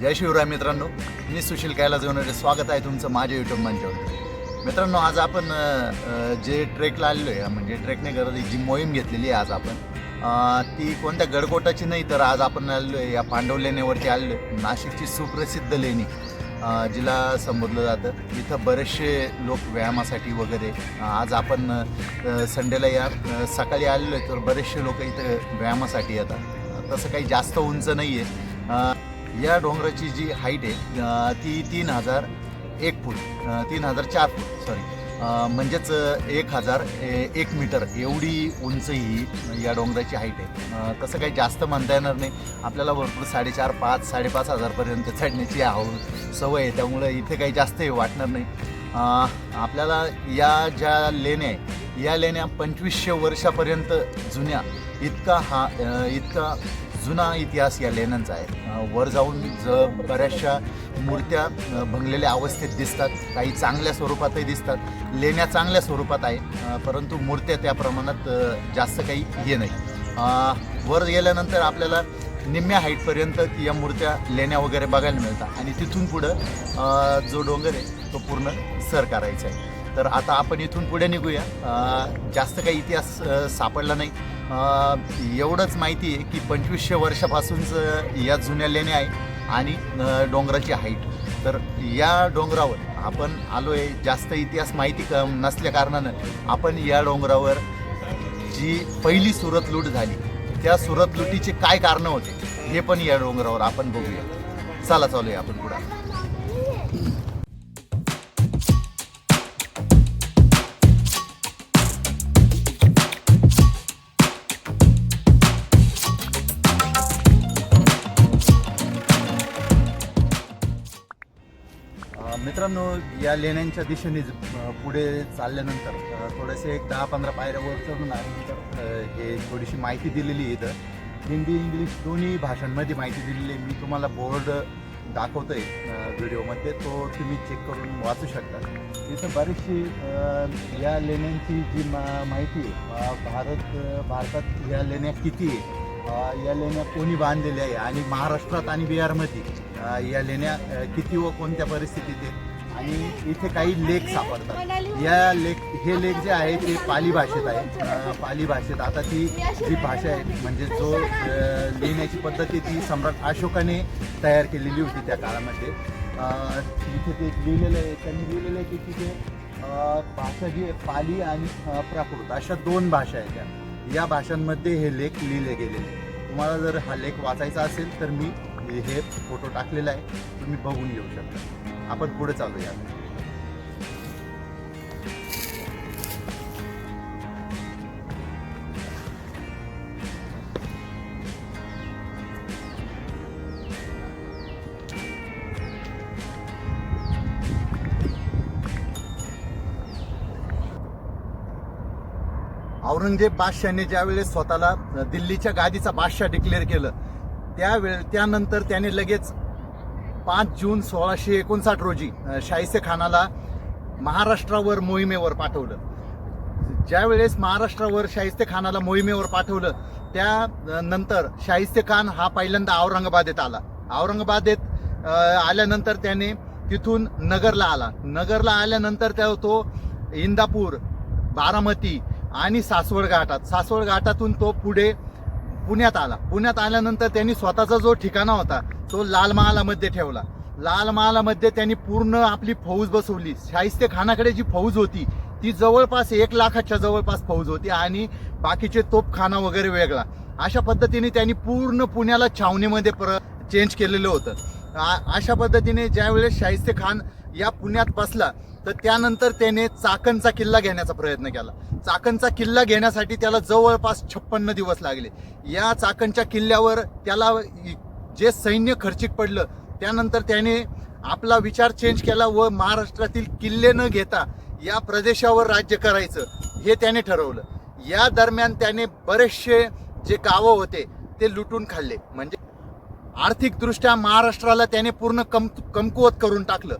जय शिवराय मित्रांनो मी सुशील कायला जेवणारे स्वागत आहे तुमचं माझ्या युट्यूब मंचावर. मित्रांनो आज आपण जे ट्रेकला आलेलो आहे म्हणजे ट्रेकने गरज जी मोहीम घेतलेली आहे आज आपण ती कोणत्या गडकोटाची नाही तर आज आपण आलेलो आहे या पांडव लेणीवरती आलेलो आहे. नाशिकची सुप्रसिद्ध लेणी जिला संबोधलं जातं. इथं बरेचसे लोक व्यायामासाठी वगैरे आज आपण संडेला या सकाळी आलेलो आहे तर बरेचसे लोक इथं व्यायामासाठी येतात. तसं काही जास्त उंच नाही आहे या डोंगराची जी हाईट आहे ती तीन हजार एक फूट तीन हजार चार फूट सॉरी म्हणजेच एक हजार ए- एक मीटर एवढी उंच ही या डोंगराची हाईट आहे. तसं काही जास्त म्हणता येणार नाही. आपल्याला भरपूर साडेचार पाच साडेपाच हजारपर्यंत चढण्याची आवड सवय आहे. त्यामुळे इथे काही जास्त हे वाटणार नाही. आपल्याला या ज्या लेण्या आहे या लेण्या पंचवीसशे वर्षापर्यंत जुन्या इतका हा इतका जुना इतिहास या लेण्यांचा आहे. वर जाऊन ज बऱ्याचशा मूर्त्या भंगलेल्या अवस्थेत दिसतात काही चांगल्या स्वरूपातही दिसतात. लेण्या चांगल्या स्वरूपात आहे परंतु मूर्त्या त्या प्रमाणात जास्त काही हे नाही. वर गेल्यानंतर आपल्याला निम्म्या हाईटपर्यंत या मूर्त्या लेण्या वगैरे बघायला मिळतात. आणि तिथून पुढं जो डोंगर आहे तो पूर्ण सर करायचा आहे. तर आता आपण इथून पुढे निघूया. जास्त काही इतिहास सापडला नाही. एवढंच माहिती आहे की पंचवीसशे वर्षापासूनच या जुन्या लेण्या आहे आणि डोंगराची हाईट तर या डोंगरावर आपण आलो आहे जास्त इतिहास माहिती क नसल्या कारणानं आपण या डोंगरावर जी पहिली सुरत लूट झाली त्या सुरत लुटीचे काय कारणं होते हे पण या डोंगरावर आपण बघूया. चला चालूया आपण पुढे. मित्रांनो या लेण्यांच्या दिशेने पुढे चालल्यानंतर थोडेसे एक दहा पंधरा पायऱ्या वर चढून आल्यानंतर हे थोडीशी माहिती दिलेली आहे इथं. हिंदी इंग्लिश दोन्ही भाषांमध्ये माहिती दिलेली आहे. मी तुम्हाला बोर्ड दाखवतो आहे व्हिडिओमध्ये. तो तुम्ही चेक करून वाचू शकता. इथं बरीचशी या लेण्यांची जी मा माहिती आहे भारत भारतात या लेण्या किती आहे? या लेण्या कोणी बांधलेल्या आहे? आणि महाराष्ट्रात आणि बिहारमध्ये या लेण्या किती व कोणत्या परिस्थितीत आहेत? आणि इथे काही लेख सापडतात. या लेख हे लेख जे आहे ते पाली भाषेत आहे. पाली भाषेत. आता ती जी भाषा आहे म्हणजे जो लिहिण्याची पद्धती ती सम्राट अशोकाने तयार केलेली होती त्या काळामध्ये. अ, इथे ते लिहिलेलं आहे त्यांनी लिहिलेलं आहे की तिथे भाषा जी आहे पाली आणि प्राकृत अशा दोन भाषा आहेत त्या. या भाषांमध्ये हे लेख लिहिले गेलेले तुम्हाला जर हा लेख वाचायचा असेल तर मी हे फोटो टाकलेला आहे. तुम्ही बघून घेऊ शकता. आपण पुढे चालूया. औरंगजेब बादशाहने ज्यावेळेस स्वतःला दिल्लीच्या गादीचा बादशाह डिक्लेअर केलं त्यावेळे त्यानंतर त्याने लगेच पाच जून सोळाशे एकोणसाठ रोजी अ, शाहिस्ते खानाला महाराष्ट्रावर मोहिमेवर पाठवलं. ज्या वेळेस महाराष्ट्रावर शाहिस्ते खानाला मोहिमेवर पाठवलं त्या नंतर शाहिस्ते खान हा पहिल्यांदा औरंगाबादेत आला. औरंगाबादेत आल्यानंतर त्याने तिथून नगरला आला. नगरला आल्यानंतर त्या तो इंदापूर बारामती आणि सासवड घाटात सासवड घाटातून तो पुढे पुण्यात आला. पुण्यात आल्यानंतर त्यांनी स्वतःचा जो ठिकाणा होता तो लाल महालामध्ये ठेवला. लाल महालामध्ये त्यांनी पूर्ण आपली फौज बसवली. शाहिस्ते खानाकडे जी फौज होती ती जवळपास एक लाखाच्या जवळपास फौज होती आणि बाकीचे तोपखाना वगैरे वेगळा. अशा पद्धतीने त्यांनी पूर्ण पुण्याला छावणीमध्ये पर चेंज केलेलं होतं. अशा पद्धतीने ज्यावेळेस शाहिस्ते खान या पुण्यात बसला तर त्यानंतर त्याने चाकणचा किल्ला घेण्याचा प्रयत्न केला. चाकणचा किल्ला घेण्यासाठी त्याला जवळपास छप्पन्न दिवस लागले. या चाकणच्या किल्ल्यावर त्याला जे सैन्य खर्चिक पडलं त्यानंतर त्याने आपला विचार चेंज केला व महाराष्ट्रातील किल्ले न घेता या प्रदेशावर राज्य करायचं हे त्याने ठरवलं. या दरम्यान त्याने बरेचसे जे गावं होते ते लुटून खाल्ले. म्हणजे आर्थिकदृष्ट्या महाराष्ट्राला त्याने पूर्ण कम कमकुवत करून टाकलं.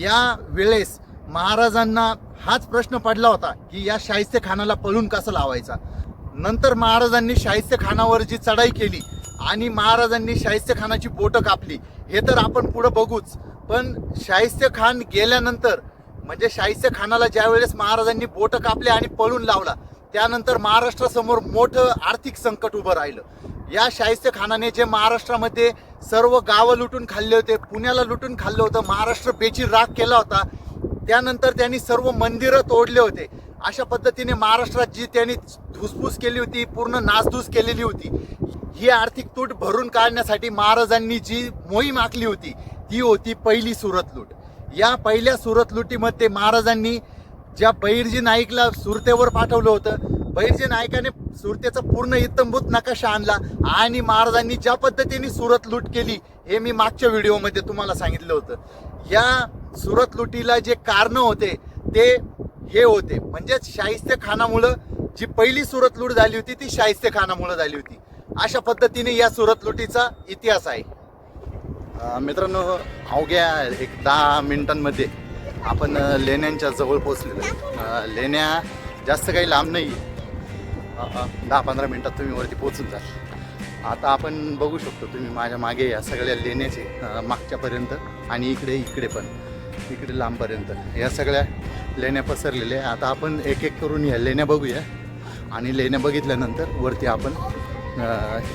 या वेळेस महाराजांना हाच प्रश्न पडला होता की या शाहिस्ते खानाला पळून कसं लावायचा? नंतर महाराजांनी शाहिस्ते खानावर जी चढाई केली आणि महाराजांनी शाहिस्ते खानाची बोटं कापली. हे तर आपण पुढं बघूच. पण शाहिस्ते खान गेल्यानंतर म्हणजे शाहिस्ते खानाला ज्या वेळेस महाराजांनी बोटं कापले आणि पळून लावला त्यानंतर महाराष्ट्रासमोर मोठं आर्थिक संकट उभं राहिलं. या शाहिस्ते खानाने जे महाराष्ट्रामध्ये सर्व गावं लुटून खाल्ले होते पुण्याला लुटून खाल्लं होतं महाराष्ट्र बेची राग केला होता त्यानंतर त्यांनी सर्व मंदिरं तोडले होते. अशा पद्धतीने महाराष्ट्रात जी त्यांनी धुसफूस केली होती पूर्ण नासधूस केलेली होती ही आर्थिक तूट भरून काढण्यासाठी महाराजांनी जी मोहीम आखली होती ती होती पहिली सुरत लूट. या पहिल्या सुरत लुटीमध्ये महाराजांनी ज्या बैरजी नाईकला सुरतेवर पाठवलं होतं बैरजी नाईकाने सुरतेचा पूर्ण इत्तंभूत नकाशा आणला आणि महाराजांनी ज्या पद्धतीने सुरत लूट केली हे मी मागच्या व्हिडिओमध्ये तुम्हाला सांगितलं होतं. या सुरत लुटीला जे कारण होते ते हे होते. म्हणजेच शाहिस्ते खानामुळं जी पहिली सुरत लूट झाली होती ती शाहिस्ते खानामुळं झाली होती. अशा पद्धतीने या सुरत लुटीचा इतिहास आहे. मित्रांनो अवघ्या एक दहा मिनिटांमध्ये आपण लेण्यांच्या जवळ पोचलेलो लेण्या जास्त काही लांब नाही दहा पंधरा मिनिटात तुम्ही वरती पोचून जाल. आता आपण बघू शकतो तुम्ही माझ्या मागे या सगळ्या लेण्याचे मागच्यापर्यंत आणि इकडे इकडे पण इकडे लांबपर्यंत या सगळ्या लेण्या पसरलेल्या आहे आता आपण एक एक करून या लेण्या बघूया. आणि लेण्या बघितल्यानंतर वरती आपण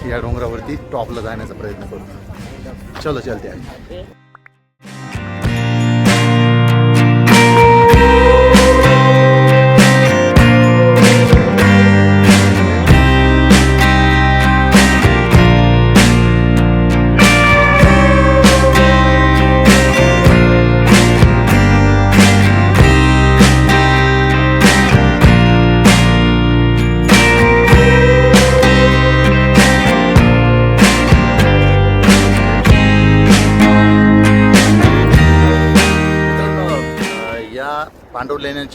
या डोंगरावरती टॉपला जाण्याचा प्रयत्न करू. चलो चलते आहे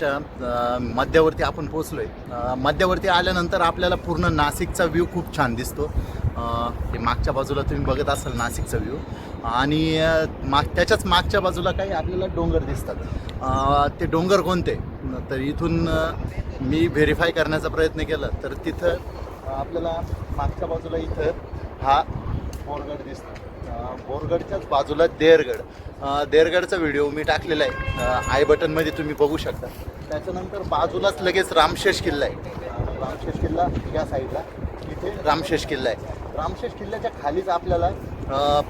पांडव मध्यावरती आपण पोचलोय आहे मध्यावरती आल्यानंतर आपल्याला पूर्ण नाशिकचा व्ह्यू खूप छान दिसतो. हे मागच्या बाजूला तुम्ही बघत असाल नाशिकचा व्ह्यू आणि माग त्याच्याच मागच्या बाजूला काही आपल्याला डोंगर दिसतात. ते डोंगर कोणते? तर इथून मी व्हेरीफाय करण्याचा प्रयत्न केला तर तिथं आपल्याला मागच्या बाजूला इथं हा बोरगड दिसतो. बोरगडच्याच बाजूला देरगड. देरगडचा व्हिडिओ मी टाकलेला आहे. आय बटनमध्ये तुम्ही बघू शकता. त्याच्यानंतर बाजूलाच लगेच रामशेष किल्ला आहे. रामशेष किल्ला या साईडला. इथे रामशेष किल्ला आहे. रामशेष किल्ल्याच्या खालीच आपल्याला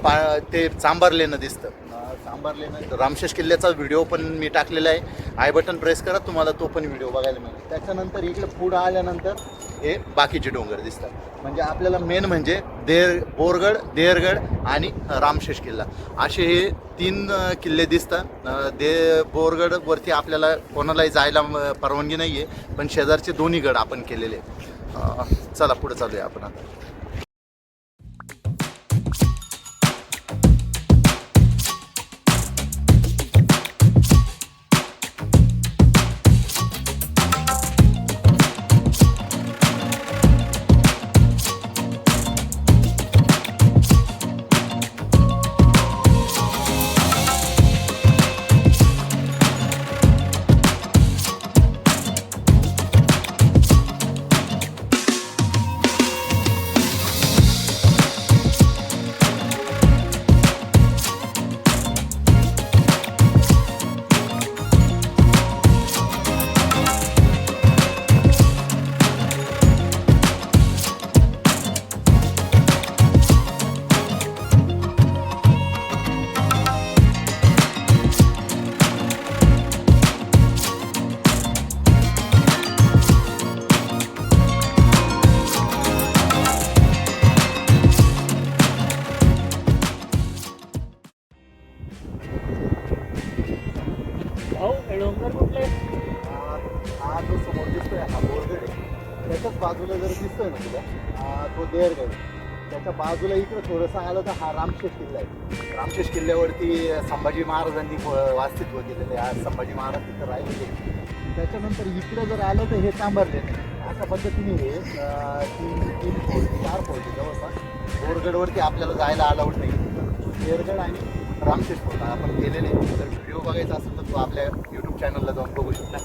पा ते चांबार लेणं दिसतं. अ, चांबार लेणं रामशेष किल्ल्याचा व्हिडिओ पण मी टाकलेला आहे. आय बटन प्रेस करा तुम्हाला तो पण व्हिडिओ बघायला मिळेल. त्याच्यानंतर इकडे पुढं आल्यानंतर हे बाकीचे डोंगर दिसतात. म्हणजे आपल्याला मेन म्हणजे देर बोरगड देहरगड आणि रामशेष किल्ला. असे हे तीन किल्ले दिसतात. दे बोरगडवरती आपल्याला कोणालाही जायला परवानगी नाही आहे पण शेजारचे दोन्ही गड आपण केलेले चला पुढे चालूया आपण आता. बाजूला जर दिसतोय ना तुला? तो देरगड त्याच्या बाजूला इकडं थोडंसं आलं तर हा रामशेष किल्ला आहे. रामशेष किल्ल्यावरती संभाजी महाराजांनी व- वास्तित्व केलेलं आहे. आज संभाजी महाराज तिथं राहिलेले त्याच्यानंतर इकडं जर आलं तर हे चांभारले अशा पद्धतीने हे तीन तीन फोल्ड चार फोल्ड जवळपास बोरगडवरती आपल्याला जायला अलाउड नाही. देरगड आणि रामशेष फोर्ट आपण केलेले तर व्हिडिओ बघायचा असेल तर तो आपल्या यूट्यूब चॅनलला जाऊन बघू शकता.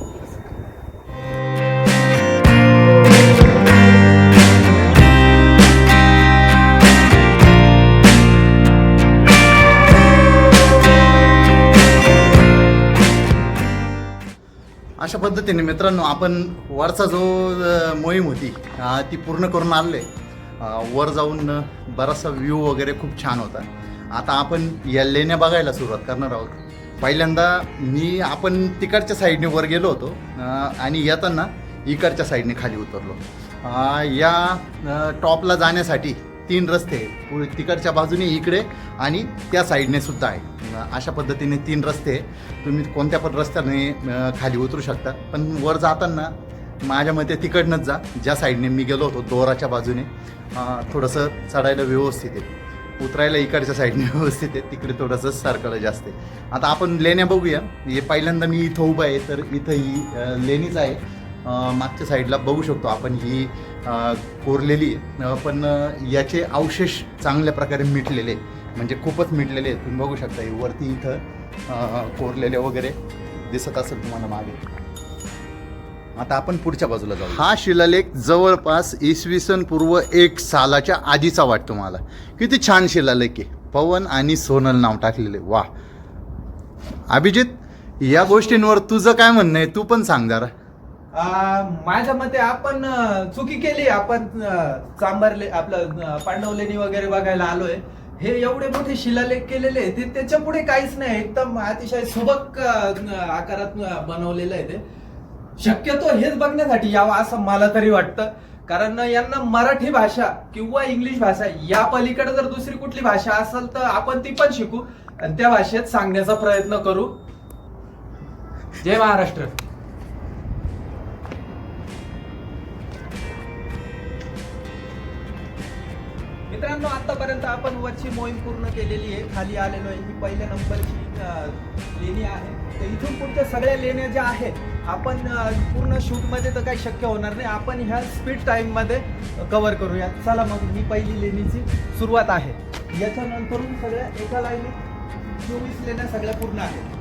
अशा पद्धतीने मित्रांनो आपण वरचा जो मोहीम होती ती पूर्ण करून आले वर जाऊन बराचसा व्ह्यू वगैरे खूप छान होता. आता आपण या लेण्या बघायला सुरुवात करणार आहोत. पहिल्यांदा मी आपण तिकडच्या साईडने वर गेलो होतो आणि येताना इकडच्या साईडने खाली उतरलो. या टॉपला जाण्यासाठी तीन रस्ते आहेत. तिकडच्या बाजूने इकडे आणि त्या साईडने सुद्धा आहे. अशा पद्धतीने तीन रस्ते तुम्ही कोणत्या पण रस्त्याने खाली उतरू शकता. पण वर जाताना माझ्या मते तिकडनंच जा. ज्या साईडने मी गेलो होतो दोराच्या बाजूने थोडंसं चढायला व्यवस्थित आहे. उतरायला इकडच्या साईडने व्यवस्थित आहे. तिकडे थोडंसं सरकलं जास्त आहे. आता आपण लेण्या बघूया. हे पहिल्यांदा मी इथं उभं आहे तर इथं ही लेणीच आहे. मागच्या साईडला बघू शकतो आपण. ही कोरलेली पण याचे अवशेष चांगल्या प्रकारे मिटलेले म्हणजे खूपच मिटलेले तुम्ही बघू शकता हे वरती इथं कोरलेले वगैरे दिसत असेल तुम्हाला मागे. आता आपण पुढच्या बाजूला जाऊ. हा शिलालेख जवळपास इसवी सन पूर्व एक सालाच्या आधीचा वाटतो मला. किती छान शिलालेख आहे. पवन आणि सोनल नाव टाकलेले. वा अभिजित या गोष्टींवर तुझं काय म्हणणं आहे? तू पण सांग जरा. माझ्या मते आपण चुकी केली आपण चांबरले आपलं अ, पांडवलेणी वगैरे बघायला आलोय. हे एवढे मोठे शिलालेख केलेले ते त्याच्या पुढे काहीच नाही एकदम अतिशय सुबक आकारात बनवलेलं आहे ते. शक्यतो हेच बघण्यासाठी यावं असं मला तरी वाटतं. कारण यांना मराठी भाषा किंवा इंग्लिश भाषा या पलीकडे जर दुसरी कुठली भाषा असेल तर आपण ती पण शिकू. आणि त्या भाषेत सांगण्याचा प्रयत्न करू. जय महाराष्ट्र. मित्रांनो आतापर्यंत आपण वरची मोहीम पूर्ण केलेली आहे. खाली आलेलो आहे. ही पहिल्या नंबरची लेणी आहे. तर इथून पुढच्या सगळ्या लेण्या ज्या आहेत आपण पूर्ण शूटमध्ये तर काही शक्य होणार नाही. आपण ह्या स्पीड टाईममध्ये कव्हर करूया. चला मग ही पहिली लेणीची सुरुवात आहे. याच्यानंतरून सगळ्या एका लाईनीत चोवीस लेण्या सगळ्या पूर्ण आहेत.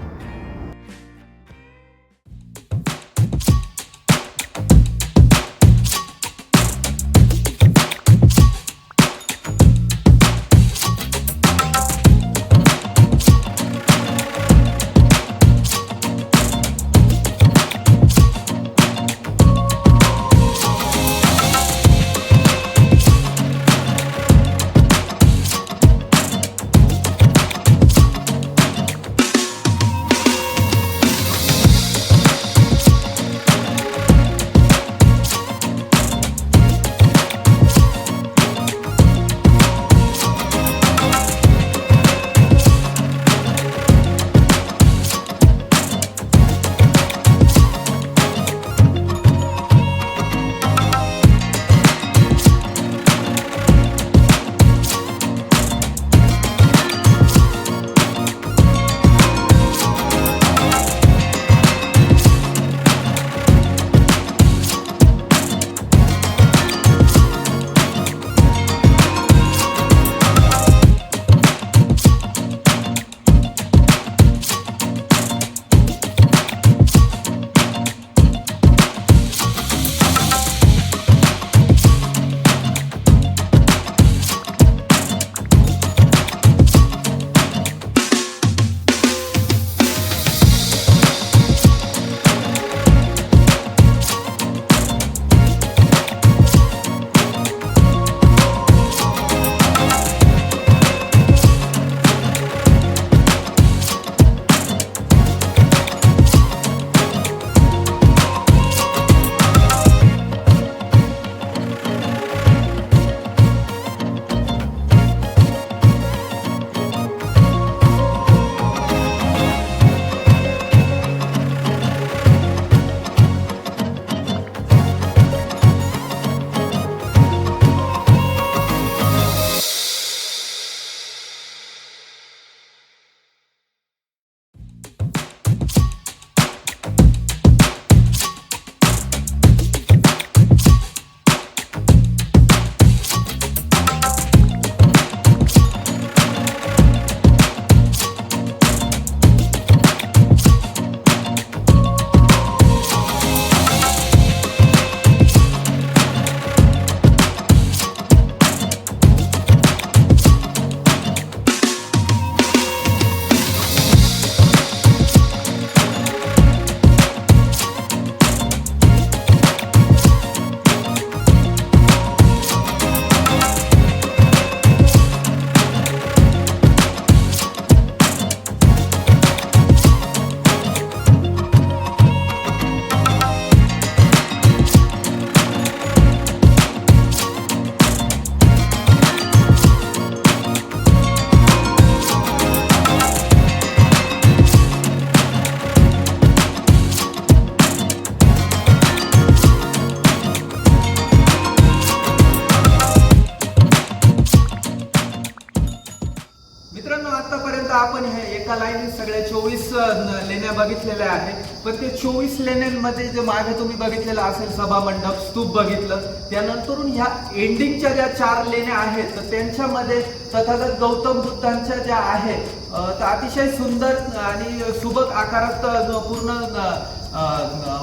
पण ते चोवीस लेण्यांमध्ये जे मागे तुम्ही बघितलेलं असेल सभा मंडप स्तूप बघितलं त्यानंतर ह्या एंडिंगच्या ज्या चार लेण्या आहेत तर त्यांच्यामध्ये तथागत गौतम बुद्धांच्या ज्या आहेत तर अतिशय सुंदर आणि सुबक आकारात पूर्ण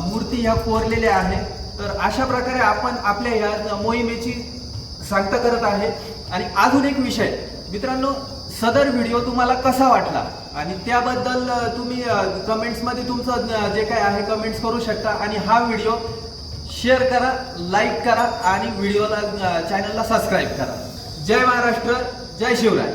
मूर्ती ह्या कोरलेल्या आहेत. तर अशा प्रकारे आपण आपल्या ह्या मोहिमेची सांगता करत आहे. आणि अजून एक विषय. मित्रांनो सदर व्हिडिओ तुम्हाला कसा वाटला? आणि त्याबद्दल तुम्ही कमेंट्समध्ये तुमचं जे काय आहे कमेंट्स करू शकता. आणि हा व्हिडिओ शेअर करा लाईक करा आणि व्हिडिओला चॅनलला सबस्क्राईब करा. जय महाराष्ट्र जय शिवराय.